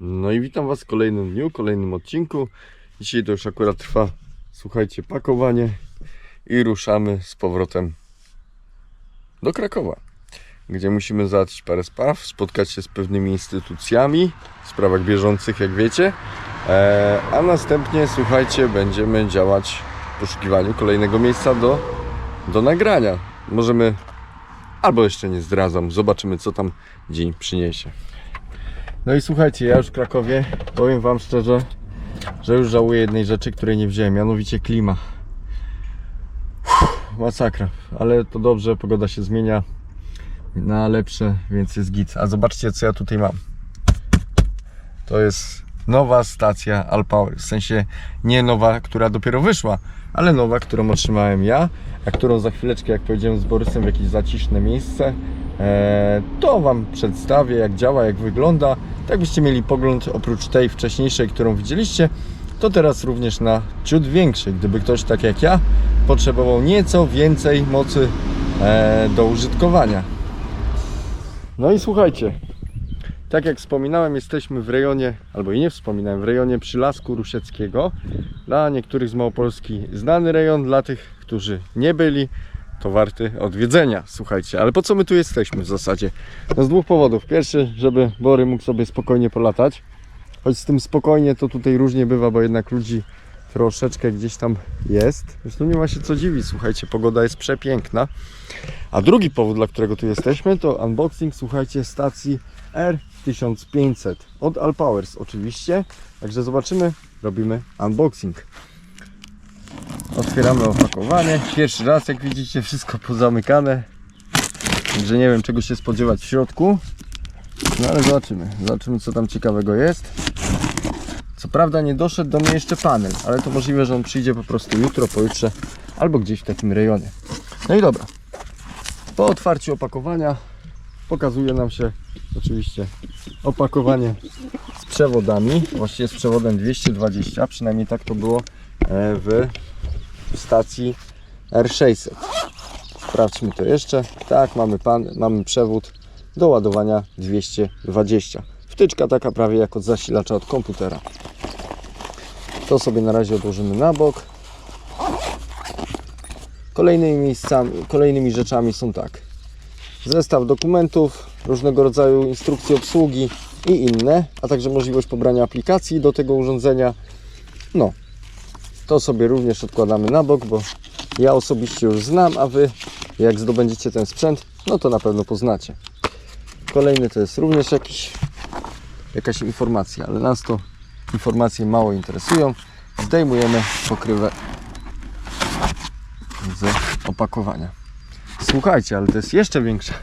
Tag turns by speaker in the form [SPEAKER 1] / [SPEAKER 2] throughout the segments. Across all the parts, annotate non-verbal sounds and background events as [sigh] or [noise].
[SPEAKER 1] No i witam Was w kolejnym dniu, kolejnym odcinku. Dzisiaj to już akurat trwa, słuchajcie, pakowanie i ruszamy z powrotem do Krakowa, gdzie musimy załatwić parę spraw, spotkać się z pewnymi instytucjami w sprawach bieżących, jak wiecie, e, a następnie, słuchajcie, będziemy działać w poszukiwaniu kolejnego miejsca do, do nagrania. Możemy, albo jeszcze nie zdradzam, zobaczymy, co tam dzień przyniesie. No i słuchajcie, ja już w Krakowie powiem Wam szczerze, że już żałuję jednej rzeczy, której nie wziąłem, mianowicie klima. Uff, masakra, ale to dobrze, pogoda się zmienia na lepsze, więc jest git. A zobaczcie, co ja tutaj mam. To jest nowa stacja Alpower, w sensie nie nowa, która dopiero wyszła, ale nowa, którą otrzymałem ja, a którą za chwileczkę, jak pojedziemy z Borysem w jakieś zaciszne miejsce, to Wam przedstawię, jak działa, jak wygląda. Tak byście mieli pogląd oprócz tej wcześniejszej, którą widzieliście, to teraz również na ciut większy. Gdyby ktoś tak jak ja potrzebował nieco więcej mocy e, do użytkowania. No i słuchajcie, tak jak wspominałem, jesteśmy w rejonie, albo i nie wspominałem, w rejonie Przylasku Rusieckiego. Dla niektórych z Małopolski znany rejon, dla tych, którzy nie byli, to warty odwiedzenia. Słuchajcie, ale po co my tu jesteśmy w zasadzie? No z dwóch powodów. Pierwszy, żeby Bory mógł sobie spokojnie polatać. Choć z tym spokojnie to tutaj różnie bywa, bo jednak ludzi troszeczkę gdzieś tam jest. Zresztą nie ma się co dziwić, słuchajcie, pogoda jest przepiękna. A drugi powód, dla którego tu jesteśmy, to unboxing, słuchajcie, stacji R1500 od Alpowers oczywiście. Także zobaczymy, robimy unboxing. Otwieramy opakowanie. Pierwszy raz, jak widzicie, wszystko pozamykane. Także nie wiem, czego się spodziewać w środku. No ale zobaczymy. Zobaczymy, co tam ciekawego jest. Co prawda nie doszedł do mnie jeszcze panel, ale to możliwe, że on przyjdzie po prostu jutro, pojutrze albo gdzieś w takim rejonie. No i dobra. Po otwarciu opakowania pokazuje nam się oczywiście opakowanie z przewodami, właściwie z przewodem 220, przynajmniej tak to było e, w stacji R600. Sprawdźmy to jeszcze. Tak, mamy, pan, mamy przewód do ładowania 220. Wtyczka taka prawie jak od zasilacza od komputera. To sobie na razie odłożymy na bok. Kolejnymi miejscami, kolejnymi rzeczami są tak. Zestaw dokumentów, różnego rodzaju instrukcje obsługi i inne, a także możliwość pobrania aplikacji do tego urządzenia. No, to sobie również odkładamy na bok, bo ja osobiście już znam, a Wy jak zdobędziecie ten sprzęt, no to na pewno poznacie. Kolejny to jest również jakiś, jakaś informacja, ale nas to informacje mało interesują. Zdejmujemy pokrywę z opakowania. Słuchajcie, ale to jest jeszcze większa,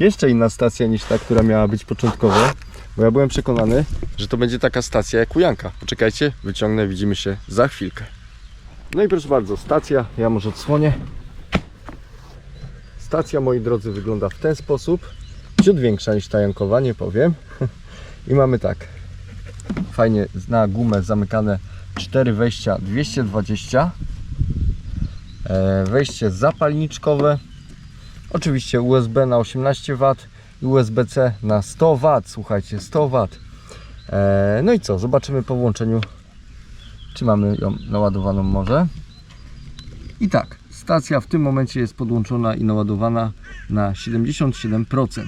[SPEAKER 1] jeszcze inna stacja niż ta, która miała być początkowo, bo ja byłem przekonany, że to będzie taka stacja jak u Janka. Poczekajcie, wyciągnę, widzimy się za chwilkę. No i proszę bardzo, stacja, ja może odsłonię. Stacja, moi drodzy, wygląda w ten sposób. Ciut większa niż ta Jankowa, nie powiem. [laughs] I mamy tak. Fajnie na gumę zamykane 4 wejścia 220. E, Wejście zapalniczkowe. Oczywiście USB na 18 W i USB-C na 100 W. Słuchajcie, 100 W. E, No i co? Zobaczymy po włączeniu, czy mamy ją naładowaną może. I tak, stacja w tym momencie jest podłączona i naładowana na 77%. E,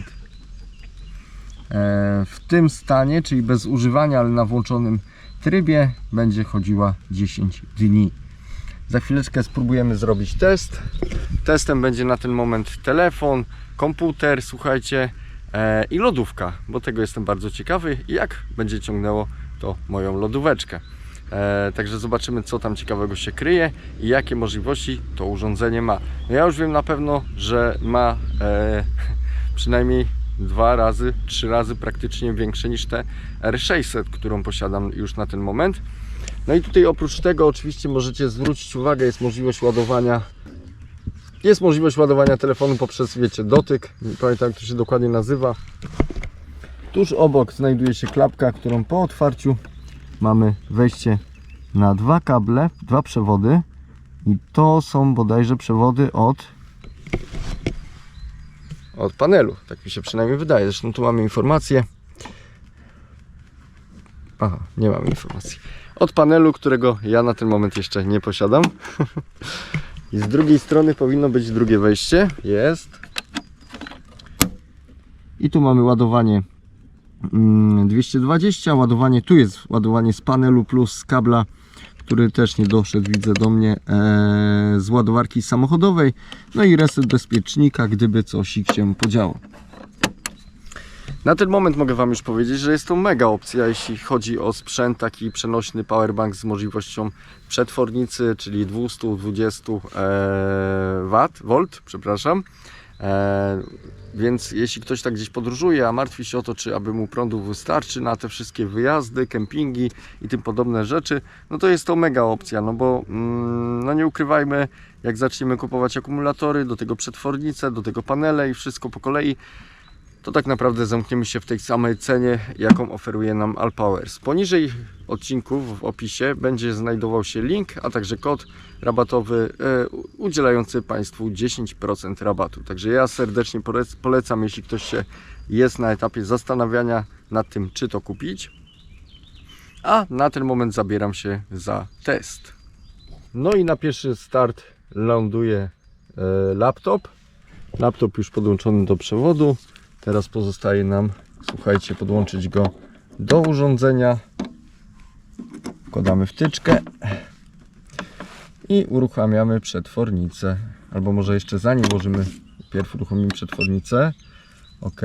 [SPEAKER 1] W tym stanie, czyli bez używania, ale na włączonym trybie, będzie chodziła 10 dni. Za chwileczkę spróbujemy zrobić test. Testem będzie na ten moment telefon, komputer, słuchajcie, i lodówka, bo tego jestem bardzo ciekawy, jak będzie ciągnęło to moją lodóweczkę. E, także zobaczymy, co tam ciekawego się kryje i jakie możliwości to urządzenie ma. No ja już wiem na pewno, że ma e, [laughs] przynajmniej dwa razy, trzy razy praktycznie większe niż te R600, którą posiadam już na ten moment. No i tutaj oprócz tego oczywiście możecie zwrócić uwagę, jest możliwość ładowania jest możliwość ładowania telefonu poprzez, wiecie, dotyk. Nie pamiętam, jak to się dokładnie nazywa. Tuż obok znajduje się klapka, którą po otwarciu mamy wejście na dwa kable, dwa przewody. I to są bodajże przewody od od panelu. Tak mi się przynajmniej wydaje. Zresztą tu mamy informację. Aha, nie mam informacji. Od panelu, którego ja na ten moment jeszcze nie posiadam. [laughs] I z drugiej strony powinno być drugie wejście. Jest. I tu mamy ładowanie mm, 220, ładowanie tu jest ładowanie z panelu plus z kabla, który też nie doszedł, widzę do mnie, e, z ładowarki samochodowej. No i reset bezpiecznika, gdyby coś się podziało. Na ten moment mogę Wam już powiedzieć, że jest to mega opcja, jeśli chodzi o sprzęt taki przenośny powerbank z możliwością przetwornicy, czyli 220 e, W, volt, przepraszam. E, więc jeśli ktoś tak gdzieś podróżuje, a martwi się o to, czy aby mu prądu wystarczy na te wszystkie wyjazdy, kempingi i tym podobne rzeczy, no to jest to mega opcja, no bo mm, no nie ukrywajmy, jak zaczniemy kupować akumulatory, do tego przetwornice, do tego panele i wszystko po kolei, to tak naprawdę zamkniemy się w tej samej cenie, jaką oferuje nam Alpowers. Poniżej odcinku w opisie będzie znajdował się link, a także kod rabatowy e, udzielający Państwu 10% rabatu. Także ja serdecznie polec- polecam, jeśli ktoś się jest na etapie zastanawiania nad tym, czy to kupić. A na ten moment zabieram się za test. No i na pierwszy start ląduje e, laptop. Laptop już podłączony do przewodu. Teraz pozostaje nam, słuchajcie, podłączyć go do urządzenia. Wkładamy wtyczkę i uruchamiamy przetwornicę. Albo może jeszcze zanim włożymy, pierw uruchomimy przetwornicę. OK.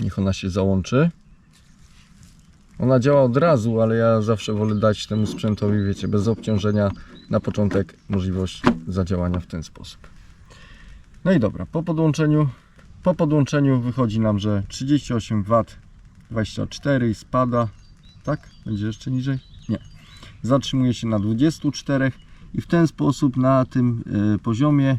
[SPEAKER 1] Niech ona się załączy. Ona działa od razu, ale ja zawsze wolę dać temu sprzętowi, wiecie, bez obciążenia na początek możliwość zadziałania w ten sposób. No i dobra, po podłączeniu, po podłączeniu wychodzi nam, że 38 W 24 i spada. Tak? Będzie jeszcze niżej? Nie. Zatrzymuje się na 24 i w ten sposób na tym e, poziomie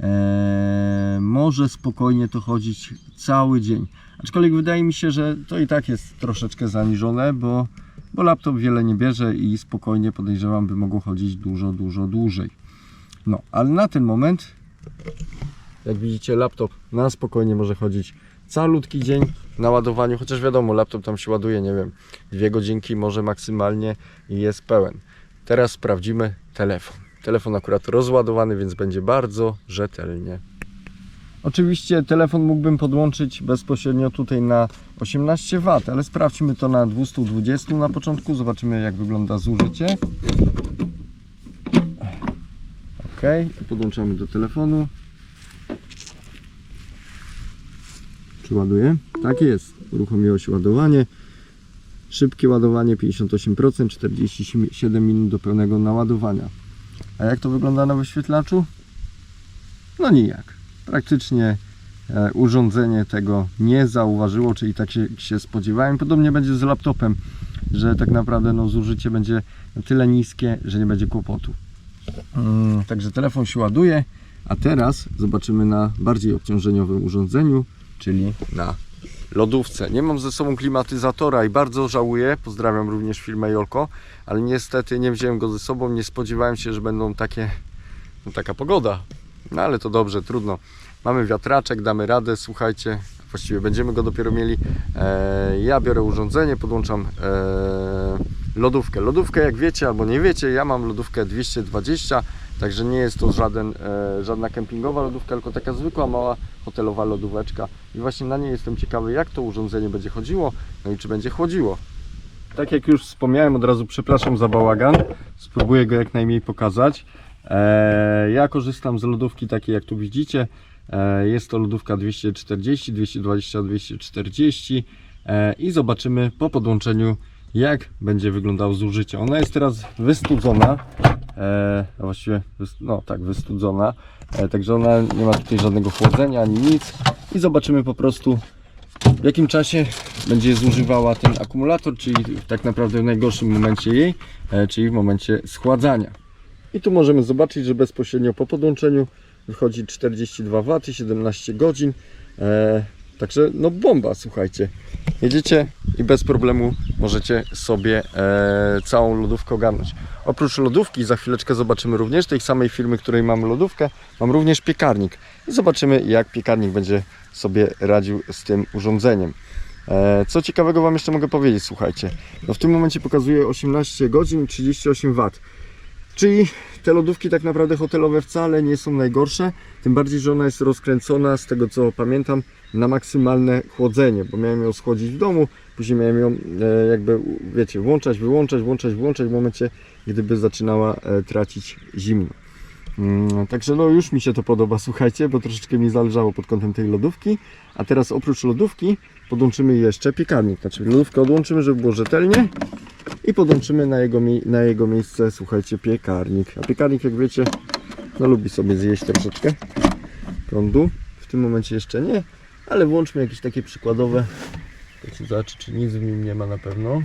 [SPEAKER 1] e, może spokojnie to chodzić cały dzień. Aczkolwiek wydaje mi się, że to i tak jest troszeczkę zaniżone, bo, bo laptop wiele nie bierze i spokojnie podejrzewam, by mogło chodzić dużo, dużo dłużej. No, ale na ten moment jak widzicie, laptop na spokojnie może chodzić calutki dzień na ładowaniu, chociaż wiadomo, laptop tam się ładuje, nie wiem, dwie godzinki może maksymalnie i jest pełen. Teraz sprawdzimy telefon. Telefon akurat rozładowany, więc będzie bardzo rzetelnie. Oczywiście telefon mógłbym podłączyć bezpośrednio tutaj na 18 W, ale sprawdźmy to na 220 na początku, zobaczymy jak wygląda zużycie. Ok, podłączamy do telefonu. Ładuje? Tak jest. Uruchomiło się ładowanie. Szybkie ładowanie 58%, 47 minut do pełnego naładowania. A jak to wygląda na wyświetlaczu? No nijak. Praktycznie e, urządzenie tego nie zauważyło, czyli tak się, się spodziewałem. Podobnie będzie z laptopem, że tak naprawdę no, zużycie będzie tyle niskie, że nie będzie kłopotu. Mm, także telefon się ładuje, a teraz zobaczymy na bardziej obciążeniowym urządzeniu, czyli na lodówce. Nie mam ze sobą klimatyzatora i bardzo żałuję. Pozdrawiam również firmę Jolko, ale niestety nie wziąłem go ze sobą. Nie spodziewałem się, że będą takie, no, taka pogoda. No ale to dobrze, trudno. Mamy wiatraczek, damy radę, słuchajcie. Właściwie będziemy go dopiero mieli. E, ja biorę urządzenie, podłączam e, lodówkę. Lodówkę, jak wiecie albo nie wiecie, ja mam lodówkę 220, także nie jest to żaden, e, żadna kempingowa lodówka, tylko taka zwykła, mała hotelowa lodóweczka. I właśnie na niej jestem ciekawy, jak to urządzenie będzie chodziło, no i czy będzie chłodziło. Tak jak już wspomniałem, od razu przepraszam za bałagan. Spróbuję go jak najmniej pokazać. E, ja korzystam z lodówki takiej, jak tu widzicie. E, jest to lodówka 240, 220, 240 e, i zobaczymy po podłączeniu, jak będzie wyglądało zużycie. Ona jest teraz wystudzona, e, a właściwie, no tak, wystudzona, e, także ona nie ma tutaj żadnego chłodzenia ani nic i zobaczymy po prostu w jakim czasie będzie zużywała ten akumulator, czyli tak naprawdę w najgorszym momencie jej, e, czyli w momencie schładzania. I tu możemy zobaczyć, że bezpośrednio po podłączeniu wychodzi 42 W, 17 godzin. E, także no bomba, słuchajcie. Jedziecie i bez problemu możecie sobie e, całą lodówkę ogarnąć. Oprócz lodówki, za chwileczkę zobaczymy również tej samej firmy, której mam lodówkę, mam również piekarnik. I zobaczymy, jak piekarnik będzie sobie radził z tym urządzeniem. E, Co ciekawego Wam jeszcze mogę powiedzieć, słuchajcie. No w tym momencie pokazuje 18 godzin 38 W. Czyli te lodówki tak naprawdę hotelowe wcale nie są najgorsze, tym bardziej, że ona jest rozkręcona, z tego co pamiętam, na maksymalne chłodzenie, bo miałem ją schłodzić w domu, później miałem ją e, jakby, wiecie, włączać, wyłączać, włączać, wyłączać w momencie, gdyby zaczynała e, tracić zimno. Mm, Także no już mi się to podoba, słuchajcie, bo troszeczkę mi zależało pod kątem tej lodówki. A teraz oprócz lodówki podłączymy jeszcze piekarnik. Znaczy lodówkę odłączymy, żeby było rzetelnie i podłączymy na jego, na jego miejsce, słuchajcie, piekarnik. A piekarnik, jak wiecie, no lubi sobie zjeść troszeczkę prądu. W tym momencie jeszcze nie, ale włączmy jakieś takie przykładowe. Chcecie zobaczyć, czy nic w nim nie ma na pewno.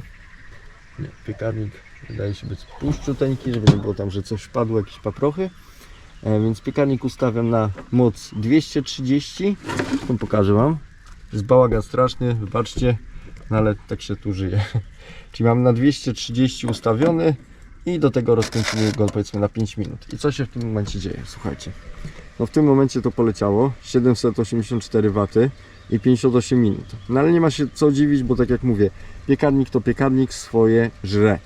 [SPEAKER 1] Nie, piekarnik wydaje się być puszczuteńki, żeby nie było tam, że coś wpadło, jakieś paprochy. E, więc piekarnik ustawiam na moc 230. To pokażę Wam. Jest bałagan straszny, wybaczcie, no ale tak się tu żyje. [laughs] Czyli mam na 230 ustawiony i do tego rozkręcimy go powiedzmy na 5 minut. I co się w tym momencie dzieje? Słuchajcie. No w tym momencie to poleciało 784 W i 58 minut. No ale nie ma się co dziwić, bo tak jak mówię, piekarnik to piekarnik swoje żre.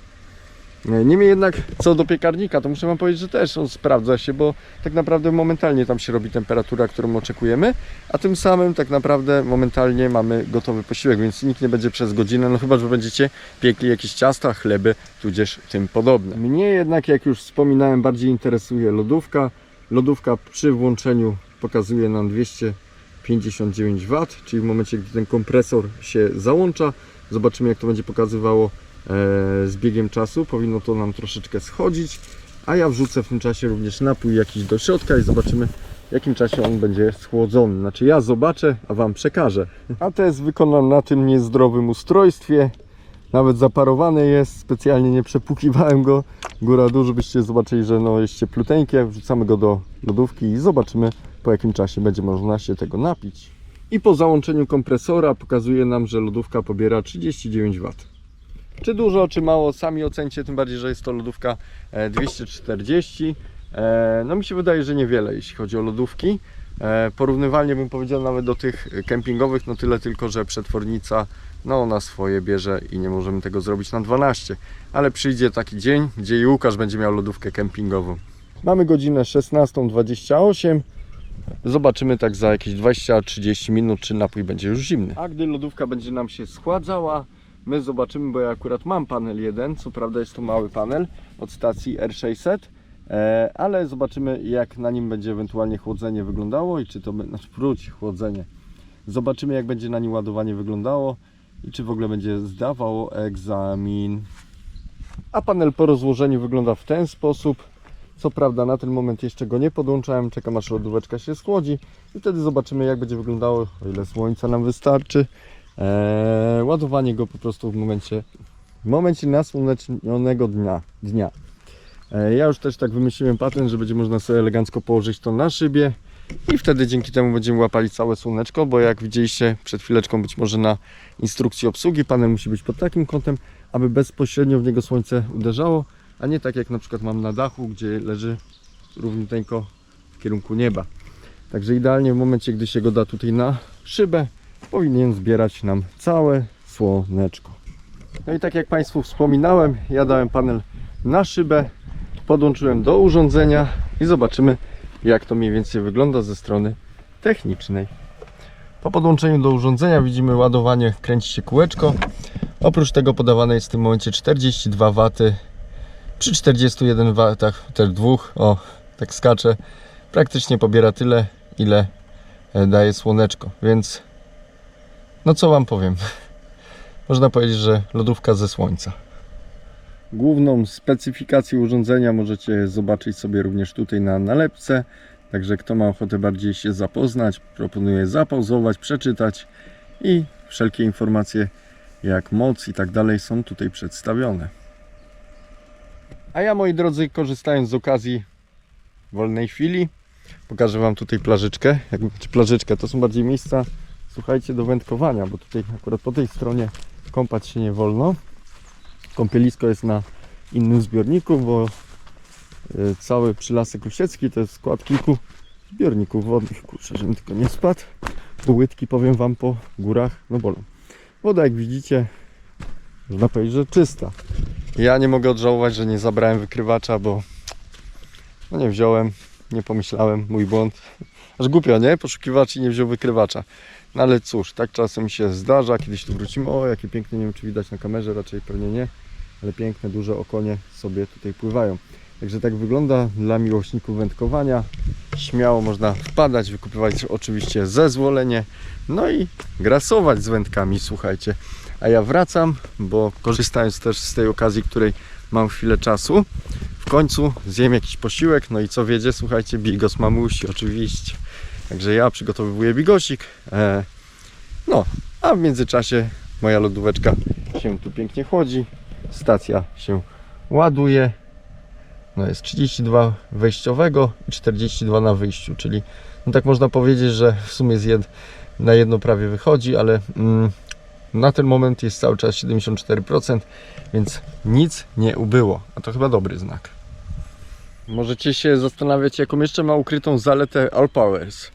[SPEAKER 1] E, Niemniej jednak co do piekarnika, to muszę Wam powiedzieć, że też on sprawdza się, bo tak naprawdę momentalnie tam się robi temperatura, którą oczekujemy, a tym samym tak naprawdę momentalnie mamy gotowy posiłek, więc nikt nie będzie przez godzinę, no chyba, że będziecie piekli jakieś ciasta, chleby, tudzież tym podobne. Mnie jednak, jak już wspominałem, bardziej interesuje lodówka. Lodówka przy włączeniu pokazuje nam 259 W, czyli w momencie, gdy ten kompresor się załącza, zobaczymy jak to będzie pokazywało z biegiem czasu. Powinno to nam troszeczkę schodzić, a ja wrzucę w tym czasie również napój jakiś do środka i zobaczymy w jakim czasie on będzie schłodzony. Znaczy ja zobaczę, a Wam przekażę. A test wykonam na tym niezdrowym ustrojstwie. Nawet zaparowany jest, specjalnie nie przepłukiwałem go góra dół, żebyście zobaczyli, że no jest ciepluteńkie. Wrzucamy go do lodówki i zobaczymy po jakim czasie będzie można się tego napić. I po załączeniu kompresora pokazuje nam, że lodówka pobiera 39 W. Czy dużo, czy mało, sami ocencie, tym bardziej, że jest to lodówka e, 240. E, No mi się wydaje, że niewiele, jeśli chodzi o lodówki. E, Porównywalnie bym powiedział nawet do tych kempingowych, no tyle tylko, że przetwornica no ona swoje bierze i nie możemy tego zrobić na 12. Ale przyjdzie taki dzień, gdzie i Łukasz będzie miał lodówkę kempingową. Mamy godzinę 16.28. Zobaczymy tak za jakieś 20-30 minut, czy napój będzie już zimny. A gdy lodówka będzie nam się schładzała, my zobaczymy, bo ja akurat mam panel jeden, co prawda jest to mały panel od stacji R600, e, ale zobaczymy jak na nim będzie ewentualnie chłodzenie wyglądało i czy to będzie, znaczy wróć chłodzenie. Zobaczymy jak będzie na nim ładowanie wyglądało i czy w ogóle będzie zdawało egzamin. A panel po rozłożeniu wygląda w ten sposób. Co prawda na ten moment jeszcze go nie podłączałem, czekam aż lodóweczka się schłodzi i wtedy zobaczymy jak będzie wyglądało, o ile słońca nam wystarczy. Eee, ładowanie go po prostu w momencie, w momencie nasłonecznionego dnia. dnia. Eee, ja już też tak wymyśliłem patent, że będzie można sobie elegancko położyć to na szybie i wtedy dzięki temu będziemy łapali całe słoneczko, bo jak widzieliście przed chwileczką być może na instrukcji obsługi, panel musi być pod takim kątem, aby bezpośrednio w niego słońce uderzało, a nie tak jak na przykład mam na dachu, gdzie leży równiuteńko w kierunku nieba. Także idealnie w momencie, gdy się go da tutaj na szybę, powinien zbierać nam całe słoneczko. No i tak jak Państwu wspominałem, ja dałem panel na szybę, podłączyłem do urządzenia i zobaczymy jak to mniej więcej wygląda ze strony technicznej. Po podłączeniu do urządzenia widzimy ładowanie, kręci się kółeczko. Oprócz tego podawane jest w tym momencie 42 W. Przy 41 W, też dwóch, o tak skacze, praktycznie pobiera tyle, ile e, daje słoneczko, więc no co Wam powiem. Można powiedzieć, że lodówka ze słońca. Główną specyfikację urządzenia możecie zobaczyć sobie również tutaj na nalepce. Także kto ma ochotę bardziej się zapoznać, proponuję zapauzować, przeczytać i wszelkie informacje jak moc i tak dalej są tutaj przedstawione. A ja moi drodzy, korzystając z okazji wolnej chwili, pokażę Wam tutaj plażyczkę. Jak czy plażyczkę, to są bardziej miejsca, słuchajcie, do wędkowania, bo tutaj akurat po tej stronie kąpać się nie wolno. Kąpielisko jest na innym zbiorniku, bo y, cały przylasek Osiecki to jest skład kilku zbiorników wodnych. Kurczę, żebym tylko nie spadł. Bo łydki, powiem Wam, po górach no bolą. Woda jak widzicie, można powiedzieć, że czysta. Ja nie mogę odżałować, że nie zabrałem wykrywacza, bo no nie wziąłem, nie pomyślałem, mój błąd. Aż głupio, nie? Poszukiwacz i nie wziął wykrywacza. No ale cóż, tak czasem się zdarza, kiedyś tu wrócimy. O, jakie piękne, nie wiem czy widać na kamerze, raczej pewnie nie, ale piękne, duże okonie sobie tutaj pływają. Także tak wygląda dla miłośników wędkowania. Śmiało można wpadać, wykupywać oczywiście zezwolenie, no i grasować z wędkami, słuchajcie. A ja wracam, bo korzystając też z tej okazji, której mam chwilę czasu, w końcu zjem jakiś posiłek, no i co wiedzie, słuchajcie, bigos mamusi oczywiście. Także ja przygotowuję bigosik, e, no, a w międzyczasie moja lodóweczka się tu pięknie chłodzi, stacja się ładuje, no jest 32 wejściowego i 42 na wyjściu, czyli no tak można powiedzieć, że w sumie z jed, na jedno prawie wychodzi, ale mm, na ten moment jest cały czas 74%, więc nic nie ubyło, a to chyba dobry znak. Możecie się zastanawiać, jaką jeszcze ma ukrytą zaletę All Powers.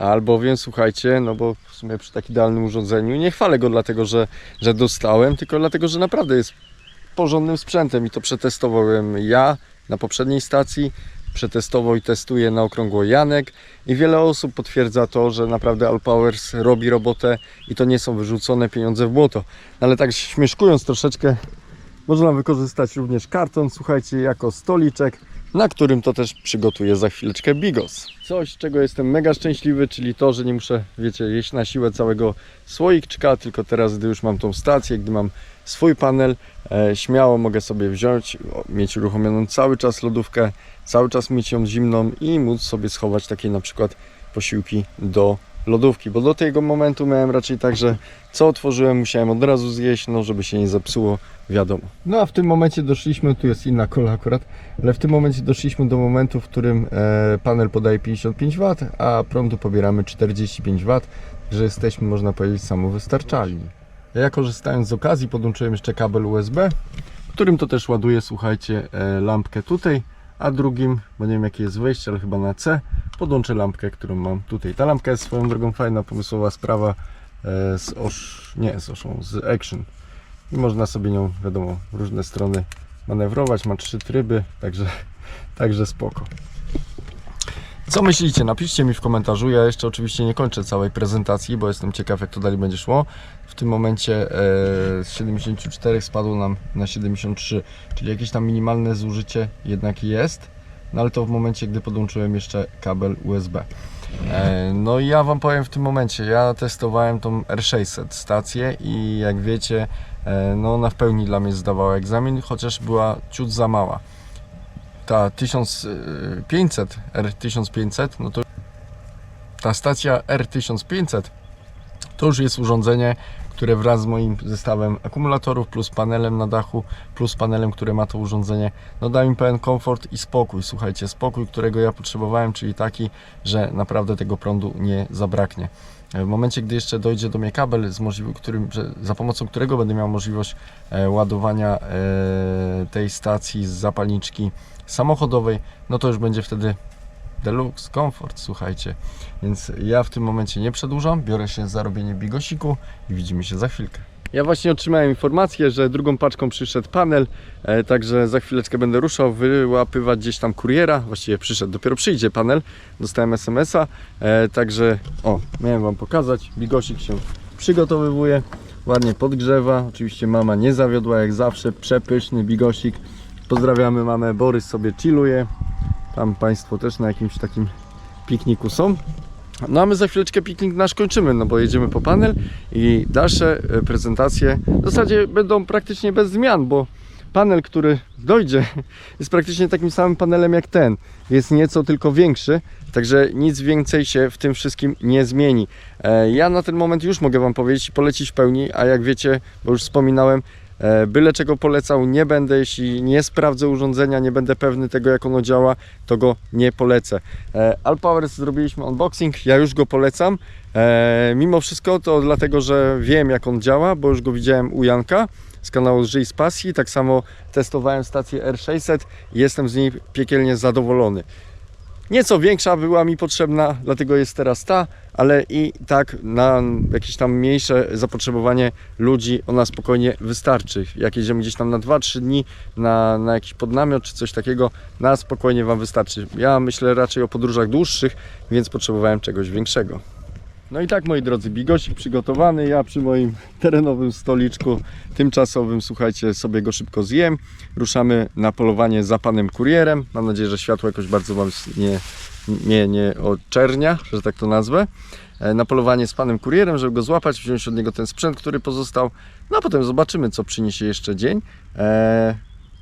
[SPEAKER 1] Albowiem, słuchajcie, no bo w sumie przy tak idealnym urządzeniu nie chwalę go dlatego, że, że dostałem, tylko dlatego, że naprawdę jest porządnym sprzętem i to przetestowałem ja na poprzedniej stacji, przetestował i testuje na okrągło Janek i wiele osób potwierdza to, że naprawdę All Powers robi robotę i to nie są wyrzucone pieniądze w błoto. Ale tak śmieszkując troszeczkę, można wykorzystać również karton, słuchajcie, jako stoliczek, na którym to też przygotuję za chwileczkę bigos. Coś, czego jestem mega szczęśliwy, czyli to, że nie muszę, wiecie, jeść na siłę całego słoikczka, tylko teraz, gdy już mam tą stację, gdy mam swój panel, e, śmiało mogę sobie wziąć, mieć uruchomioną cały czas lodówkę, cały czas mieć ją zimną i móc sobie schować takie na przykład posiłki do lodówki, bo do tego momentu miałem raczej tak, że co otworzyłem musiałem od razu zjeść, no żeby się nie zepsuło, wiadomo. No a w tym momencie doszliśmy, tu jest inna kola akurat, ale w tym momencie doszliśmy do momentu, w którym e, panel podaje 55 W, a prądu pobieramy 45 W, że jesteśmy, można powiedzieć, samowystarczalni. Ja korzystając z okazji podłączyłem jeszcze kabel USB, którym to też ładuję, słuchajcie, e, lampkę tutaj, a drugim, bo nie wiem jakie jest wejście, ale chyba na C, podłączę lampkę, którą mam tutaj. Ta lampka jest swoją drogą fajna, pomysłowa sprawa e, z Osh, nie z Oszą, z Action. I można sobie nią, wiadomo, różne strony manewrować, ma trzy tryby, także, [laughs] także spoko. Co myślicie? Napiszcie mi w komentarzu. Ja jeszcze oczywiście nie kończę całej prezentacji, bo jestem ciekaw, jak to dalej będzie szło. W tym momencie e, z 74 spadło nam na 73, czyli jakieś tam minimalne zużycie jednak jest. No ale to w momencie, gdy podłączyłem jeszcze kabel USB. E, no i ja Wam powiem w tym momencie, ja testowałem tą R600 stację i jak wiecie, e, no ona w pełni dla mnie zdawała egzamin, chociaż była ciut za mała ta 1500, R1500, no to ta stacja R1500 to już jest urządzenie, które wraz z moim zestawem akumulatorów plus panelem na dachu, plus panelem, które ma to urządzenie, no da mi pełen komfort i spokój. Słuchajcie, spokój, którego ja potrzebowałem, czyli taki, że naprawdę tego prądu nie zabraknie. W momencie, gdy jeszcze dojdzie do mnie kabel, z którym, za pomocą którego będę miał możliwość e, ładowania e, tej stacji z zapalniczki samochodowej, no to już będzie wtedy deluxe, komfort, słuchajcie. Więc ja w tym momencie nie przedłużam, biorę się za robienie bigosiku i widzimy się za chwilkę. Ja właśnie otrzymałem informację, że drugą paczką przyszedł panel, e, także za chwileczkę będę ruszał, wyłapywać gdzieś tam kuriera, właściwie przyszedł, dopiero przyjdzie panel, dostałem SMS-a, e, także o, miałem Wam pokazać, bigosik się przygotowywuje, ładnie podgrzewa, oczywiście mama nie zawiodła jak zawsze, przepyszny bigosik, pozdrawiamy mamę, Borys sobie chilluje, tam Państwo też na jakimś takim pikniku są. No a my za chwileczkę piknik nasz kończymy, no bo jedziemy po panel i dalsze e, prezentacje w zasadzie będą praktycznie bez zmian, bo panel, który dojdzie [laughs] jest praktycznie takim samym panelem jak ten, jest nieco tylko większy, także nic więcej się w tym wszystkim nie zmieni. E, Ja na ten moment już mogę Wam powiedzieć i polecić w pełni, a jak wiecie, bo już wspominałem, Byle czego polecał nie będę, jeśli nie sprawdzę urządzenia, nie będę pewny tego jak ono działa, to go nie polecę. E, Alpowers zrobiliśmy unboxing, ja już go polecam. E, Mimo wszystko to dlatego, że wiem jak on działa, bo już go widziałem u Janka z kanału Żyj z Pasji. Tak samo testowałem stację R600 i jestem z niej piekielnie zadowolony. Nieco większa była mi potrzebna, dlatego jest teraz ta, ale i tak na jakieś tam mniejsze zapotrzebowanie ludzi ona spokojnie wystarczy. Jak jedziemy gdzieś tam na 2-3 dni na, na jakiś podnamiot czy coś takiego, na spokojnie Wam wystarczy. Ja myślę raczej o podróżach dłuższych, więc potrzebowałem czegoś większego. No i tak moi drodzy, bigosik przygotowany, ja przy moim terenowym stoliczku tymczasowym, słuchajcie, sobie go szybko zjem. Ruszamy na polowanie za panem kurierem. Mam nadzieję, że światło jakoś bardzo Wam nie, nie, nie oczernia, że tak to nazwę. E, Na polowanie z panem kurierem, żeby go złapać, wziąć od niego ten sprzęt, który pozostał. No a potem zobaczymy, co przyniesie jeszcze dzień. E,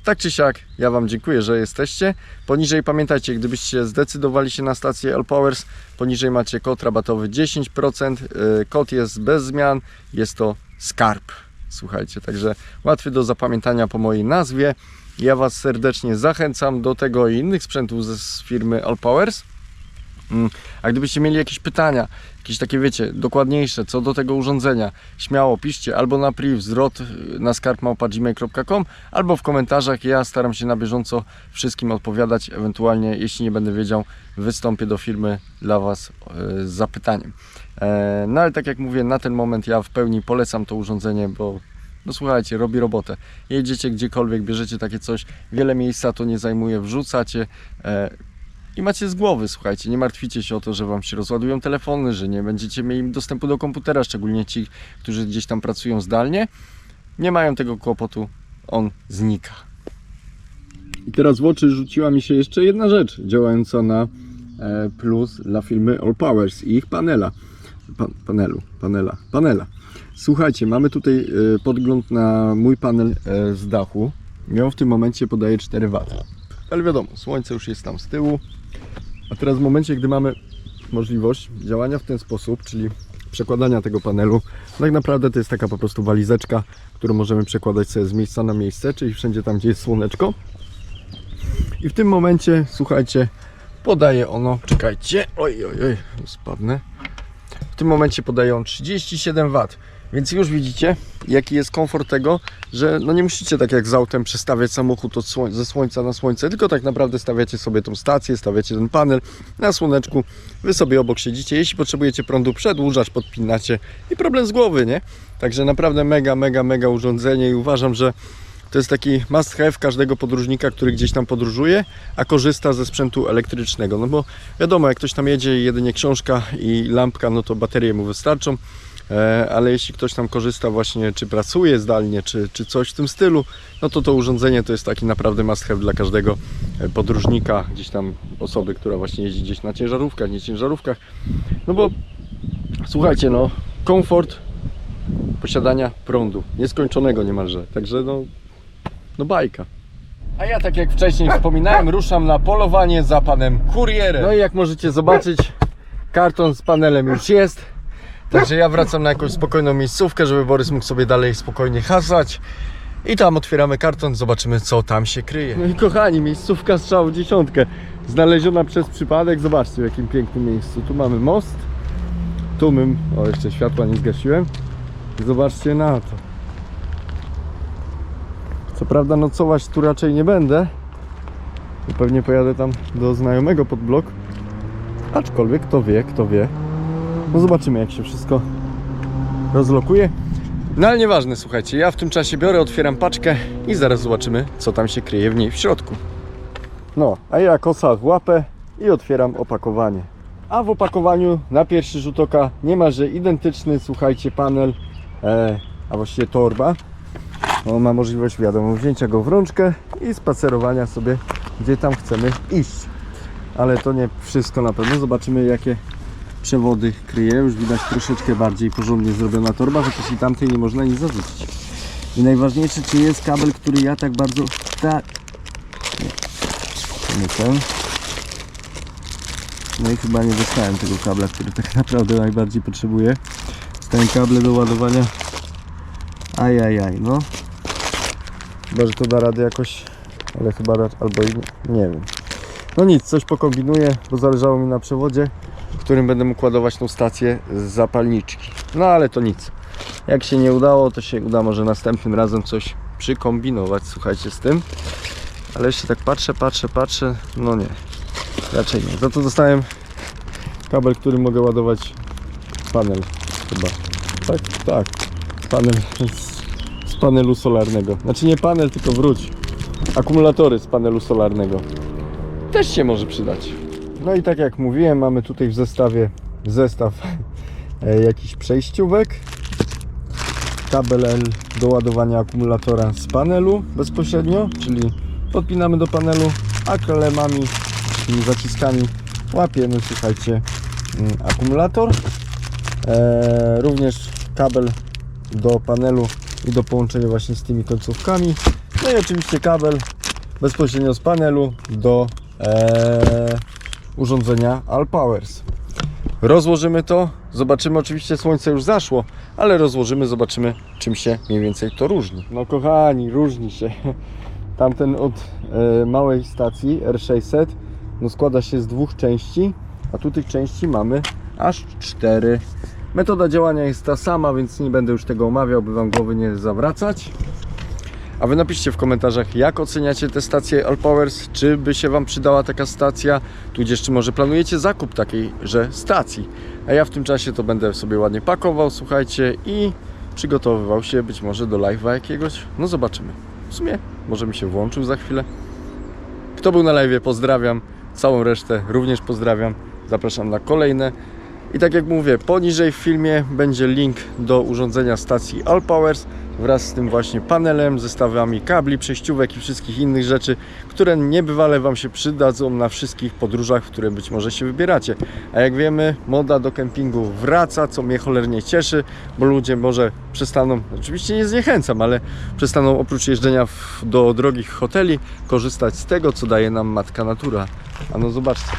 [SPEAKER 1] tak czy siak, ja Wam dziękuję, że jesteście. Poniżej pamiętajcie, gdybyście zdecydowali się na stację All Powers, poniżej macie kod rabatowy 10%. y, Kod jest bez zmian, jest to skarb. Słuchajcie, także łatwy do zapamiętania po mojej nazwie. Ja Was serdecznie zachęcam do tego i innych sprzętów z firmy All Powers. Mm, A gdybyście mieli jakieś pytania, jakieś takie wiecie, dokładniejsze co do tego urządzenia, śmiało piszcie albo na priv zwrot y, na skarbmałpa.gmail.com albo w komentarzach. Ja staram się na bieżąco wszystkim odpowiadać. Ewentualnie, jeśli nie będę wiedział, wystąpię do firmy dla Was y, z zapytaniem. E, No ale tak jak mówię, na ten moment ja w pełni polecam to urządzenie, bo no słuchajcie, robi robotę. Jedziecie gdziekolwiek, bierzecie takie coś, wiele miejsca to nie zajmuje, wrzucacie. I macie z głowy, słuchajcie, nie martwicie się o to, że wam się rozładują telefony, że nie będziecie mieli dostępu do komputera, szczególnie ci, którzy gdzieś tam pracują zdalnie. Nie mają tego kłopotu, on znika. I teraz w oczy rzuciła mi się jeszcze jedna rzecz, działająca na e, plus dla firmy All Powers i ich panela. Pa, panelu, panela, panela. Słuchajcie, mamy tutaj e, podgląd na mój panel e, z dachu. On w tym momencie podaje 4 W. Ale wiadomo, słońce już jest tam z tyłu. A teraz w momencie, gdy mamy możliwość działania w ten sposób, czyli przekładania tego panelu, tak naprawdę to jest taka po prostu walizeczka, którą możemy przekładać sobie z miejsca na miejsce, czyli wszędzie tam, gdzie jest słoneczko. I w tym momencie, słuchajcie, podaje ono, czekajcie, oj, oj, oj, spadnę. W tym momencie podaje on 37 W. Więc już widzicie, jaki jest komfort tego, że no nie musicie tak jak z autem przestawiać samochód od słoń- ze słońca na słońce, tylko tak naprawdę stawiacie sobie tą stację, stawiacie ten panel na słoneczku, wy sobie obok siedzicie, jeśli potrzebujecie prądu przedłużać, podpinacie i problem z głowy, nie? Także naprawdę mega, mega, mega urządzenie i uważam, że to jest taki must have każdego podróżnika, który gdzieś tam podróżuje, a korzysta ze sprzętu elektrycznego. No bo wiadomo, jak ktoś tam jedzie i jedynie książka i lampka, no to baterie mu wystarczą. E, ale jeśli ktoś tam korzysta właśnie, czy pracuje zdalnie, czy, czy coś w tym stylu, no to to urządzenie to jest taki naprawdę must have dla każdego e, podróżnika, gdzieś tam osoby, która właśnie jeździ gdzieś na ciężarówkach, nie ciężarówkach. No bo słuchajcie, no komfort posiadania prądu, nieskończonego niemalże, także no, no bajka. A ja tak jak wcześniej wspominałem, [laughs] ruszam na polowanie za panem kurierem. No i jak możecie zobaczyć, karton z panelem już jest. Także ja wracam na jakąś spokojną miejscówkę, żeby Borys mógł sobie dalej spokojnie hasać. I tam otwieramy karton, zobaczymy co tam się kryje. No i kochani, miejscówka strzału dziesiątkę. Znaleziona przez przypadek. Zobaczcie w jakim pięknym miejscu. Tu mamy most. Tu my... O, jeszcze światła nie zgasiłem. Zobaczcie na to. Co prawda nocować tu raczej nie będę. Pewnie pojadę tam do znajomego pod blok. Aczkolwiek kto wie, kto wie. No zobaczymy jak się wszystko rozlokuje. No ale nieważne, słuchajcie, ja w tym czasie biorę, otwieram paczkę i zaraz zobaczymy, co tam się kryje w niej w środku. No, a ja kosa w łapę i otwieram opakowanie. A w opakowaniu na pierwszy rzut oka niemalże identyczny, słuchajcie, panel, e, a właściwie torba. On ma możliwość, wiadomo, wzięcia go w rączkę i spacerowania sobie, gdzie tam chcemy iść. Ale to nie wszystko na pewno. Zobaczymy, jakie przewody kryje. Już widać troszeczkę bardziej porządnie zrobiona torba, chociaż i tamtej nie można nic zarzucić. I najważniejsze, czy jest kabel, który ja tak bardzo... Tak. Nie. Ten. No i chyba nie dostałem tego kabla, który tak [laughs] naprawdę najbardziej potrzebuję. Ten kable do ładowania. Ajajaj, no. Chyba, że to da radę jakoś, ale chyba albo nie, nie wiem. No nic, coś pokombinuję, bo zależało mi na przewodzie, którym będę mógł ładować tą stację z zapalniczki. No ale to nic. Jak się nie udało, to się uda może następnym razem coś przykombinować, słuchajcie, z tym. Ale jeszcze tak patrzę, patrzę, patrzę, no nie. Raczej nie. Za to dostałem kabel, który mogę ładować panel chyba. Tak, tak. Panel z, z panelu solarnego. Znaczy nie panel, tylko wróć. Akumulatory z panelu solarnego. Też się może przydać. No i tak jak mówiłem, mamy tutaj w zestawie zestaw [laughs] e, jakichś przejściówek. Kabel L do ładowania akumulatora z panelu bezpośrednio, czyli podpinamy do panelu, a klemami, tymi zaciskami łapiemy, słuchajcie, mm, akumulator. E, również kabel do panelu i do połączenia właśnie z tymi końcówkami. No i oczywiście kabel bezpośrednio z panelu do e, urządzenia Alpowers. Rozłożymy to, zobaczymy, oczywiście słońce już zaszło, ale rozłożymy, zobaczymy czym się mniej więcej to różni. No kochani, różni się. [laughs] Tamten od e, małej stacji R600 no składa się z dwóch części, a tu tych części mamy aż cztery. Metoda działania jest ta sama, więc nie będę już tego omawiał, by Wam głowy nie zawracać. A Wy napiszcie w komentarzach, jak oceniacie tę stację Allpowers, czy by się Wam przydała taka stacja, tudzież czy może planujecie zakup takiejże stacji. A ja w tym czasie to będę sobie ładnie pakował, słuchajcie, i przygotowywał się być może do live'a jakiegoś. No zobaczymy. W sumie może mi się włączył za chwilę. Kto był na live'ie, pozdrawiam. Całą resztę również pozdrawiam. Zapraszam na kolejne. I tak jak mówię, poniżej w filmie będzie link do urządzenia stacji Allpowers wraz z tym właśnie panelem, zestawami kabli, przejściówek i wszystkich innych rzeczy, które niebywale Wam się przydadzą na wszystkich podróżach, w które być może się wybieracie. A jak wiemy, moda do kempingu wraca, co mnie cholernie cieszy, bo ludzie może przestaną, oczywiście nie zniechęcam, ale przestaną oprócz jeżdżenia w, do drogich hoteli korzystać z tego, co daje nam matka natura. A no zobaczcie.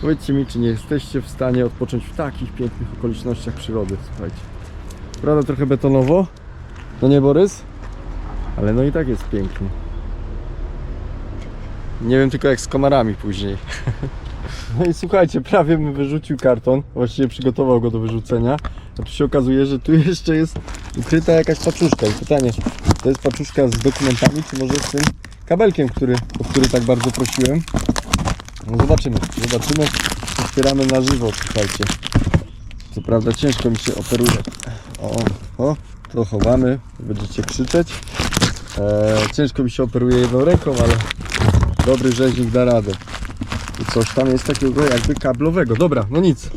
[SPEAKER 1] Powiedzcie mi, czy nie jesteście w stanie odpocząć w takich pięknych okolicznościach przyrody, słuchajcie. Prawda trochę betonowo, no nie Borys? Ale no i tak jest pięknie. Nie wiem tylko jak z komarami później. [laughs] No i słuchajcie, prawie mi wyrzucił karton, właściwie przygotował go do wyrzucenia. A tu się okazuje, że tu [laughs] jeszcze jest ukryta jakaś paczuszka. I pytanie, to jest paczuszka z dokumentami, czy może z tym kabelkiem, który, o który tak bardzo prosiłem? No zobaczymy, zobaczymy. Otwieramy na żywo, słuchajcie. Co prawda ciężko mi się operuje. O, o, to chowamy, będziecie krzyczeć. Eee, ciężko mi się operuje jedną ręką, ale dobry rzeźnik da radę. I coś tam jest takiego jakby kablowego. Dobra, no nic.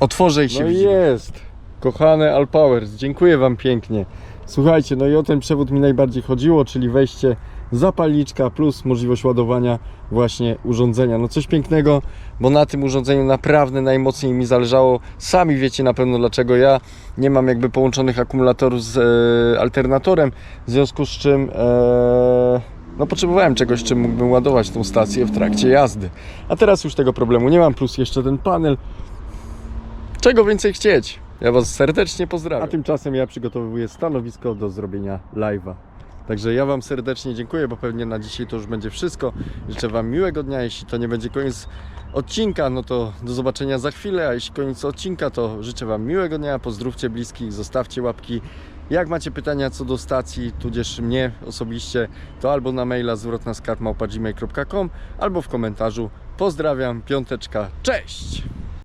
[SPEAKER 1] Otworzę i się
[SPEAKER 2] No
[SPEAKER 1] widzimy.
[SPEAKER 2] jest.
[SPEAKER 1] Kochane Alpowers, dziękuję Wam pięknie. Słuchajcie, no i o ten przewód mi najbardziej chodziło, czyli wejście zapalniczka plus możliwość ładowania właśnie urządzenia. No coś pięknego, bo na tym urządzeniu naprawdę najmocniej mi zależało. Sami wiecie na pewno dlaczego ja nie mam jakby połączonych akumulatorów z e, alternatorem, w związku z czym e, no potrzebowałem czegoś, czym mógłbym ładować tą stację w trakcie jazdy. A teraz już tego problemu nie mam, plus jeszcze ten panel. Czego więcej chcieć? Ja Was serdecznie pozdrawiam. A tymczasem ja przygotowuję stanowisko do zrobienia live'a. Także ja Wam serdecznie dziękuję, bo pewnie na dzisiaj to już będzie wszystko. Życzę Wam miłego dnia. Jeśli to nie będzie koniec odcinka, no to do zobaczenia za chwilę. A jeśli koniec odcinka, to życzę Wam miłego dnia. Pozdrówcie bliskich, zostawcie łapki. Jak macie pytania co do stacji, tudzież mnie osobiście, to albo na maila zwrotna skarb małpa gmail.com, albo w komentarzu. Pozdrawiam, piąteczka, cześć!